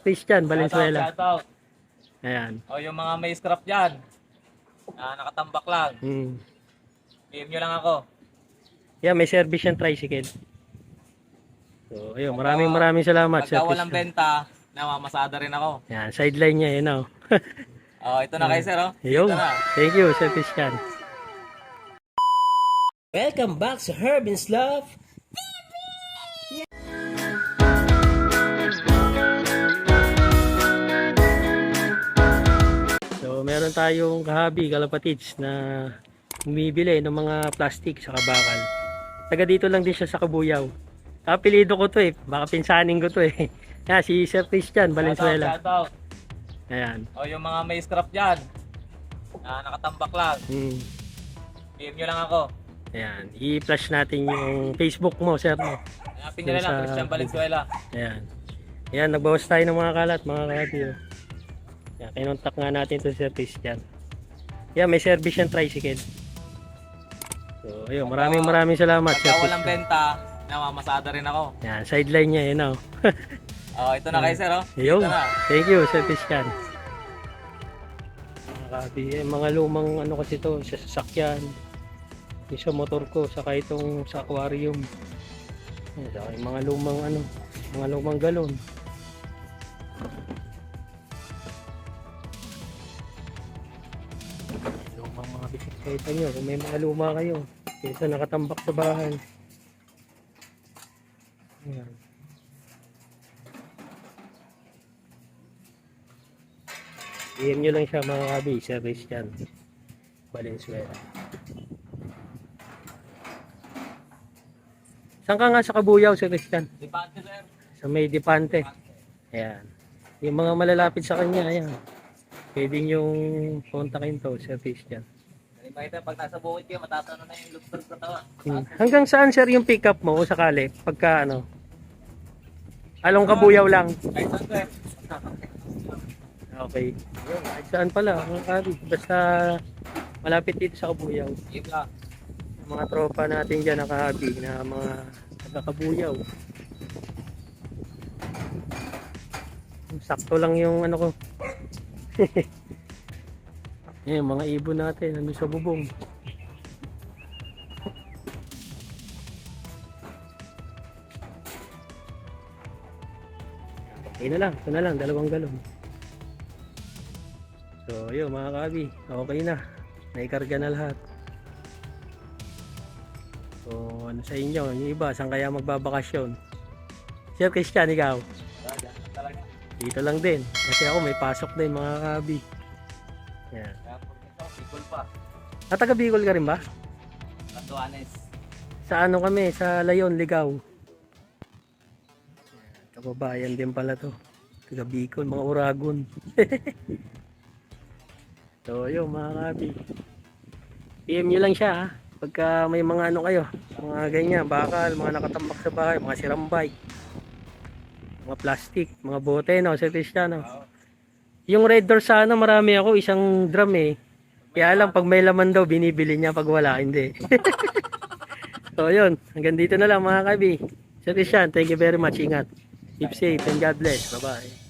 Christian Valenzuela. Shout out. Ayan. O yung mga may scrap dyan. Ah, nakatambak lang. Hmm. PM nyo lang ako. Yeah, may service yung tricycle. So, ayun, maraming maraming salamat Pagka Sir walang Christian. benta, namamasada rin ako. Yan, sideline niya yun, oh. Oh, ito na kayo sir, oh. Ayun. Ito na. Thank you, Sir Christian. Welcome back sa Herbin's Love meron tayong kahabi, kalapatids na bumibili ng mga plastic sa kabakal. Taga dito lang din siya sa Kabuyaw. Kapilido ko to eh. Baka pinsanin ko to eh. Yan, si Sir Christian Valenzuela. Shout out. Ayan. O yung mga may scrap dyan. Ah, nakatambak lang. Hmm. PM nyo lang ako. Ayan. I-flash natin yung Facebook mo, sir mo. Hanapin nyo na lang, Christian Valenzuela. Ayan. Ayan, nagbawas tayo ng mga kalat, mga kahabi. Oh. Ayan, kinontak nga natin to Sir Christian. Ayan, may service yung tricycle. So, ayun, maraming maraming salamat, Pagka walang Christian. benta, namamasada rin ako. Ayan, sideline niya, yun oh. Oh, ito na kayo sir, oh. Na. Thank you, Sir Christian. Mga kahabi, eh, mga lumang ano kasi to, sa sasakyan. Yung sa motor ko, saka itong sa aquarium. Ayan, saka yung mga lumang ano, mga lumang galon. Bisikleta nyo, kung may mga luma kayo, kaysa nakatambak sa bahay. Ayan. DM nyo lang siya mga kabi, Sir Christian Valenzuela. Saan ka nga sa Kabuyaw, Sir Christian? Di ba, sir? Sa may Dipante. Ayan. Yung mga malalapit sa kanya, ayan. Pwede nyong kontakin to, Sir Christian. Ito, pag nasa bukid kayo, matatano na yung lubtog sa tawa. Hmm. Hanggang saan, Sir, yung pick up mo kung sakali? Pagka ano? Along Kabuyaw lang. Ay, saan, sir? Okay. Kahit saan pala, mga kabi. Basta malapit dito sa Kabuyaw. Lang. Yung mga tropa natin dyan nakahabi na mga taga-Kabuyaw. Sakto lang yung ano ko. Yan, mga ibon natin nandun sa bubong. Okay na lang, ito na lang, dalawang galon. So, yun mga kabi, okay na. Naikarga na lahat. So, ano sa inyo, yung iba, saan kaya magbabakasyon? Sir Christian, ikaw? Dito lang din. Kasi ako may pasok din mga kabi. Yan. Bicol pa. Ah, taga Bicol ka rin ba? Tanduanes. Sa ano kami? Sa Layon, Ligaw. Yan, Kababayan din pala to. Taga Bicol, mga Uragon. so, yun mga kabi. PM nyo lang siya ha. Pagka may mga ano kayo, mga ganyan, bakal, mga nakatambak sa bahay, mga sirang bike, mga plastic, mga bote, no, Sir Cristiano. Yung red door sana, marami ako, isang drum eh. Kaya lang, pag may laman daw, binibili niya, pag wala, hindi. so, yun. Hanggang dito na lang, mga kabi. Sir Christian, thank you very much. Ingat. Keep safe and God bless. Bye-bye.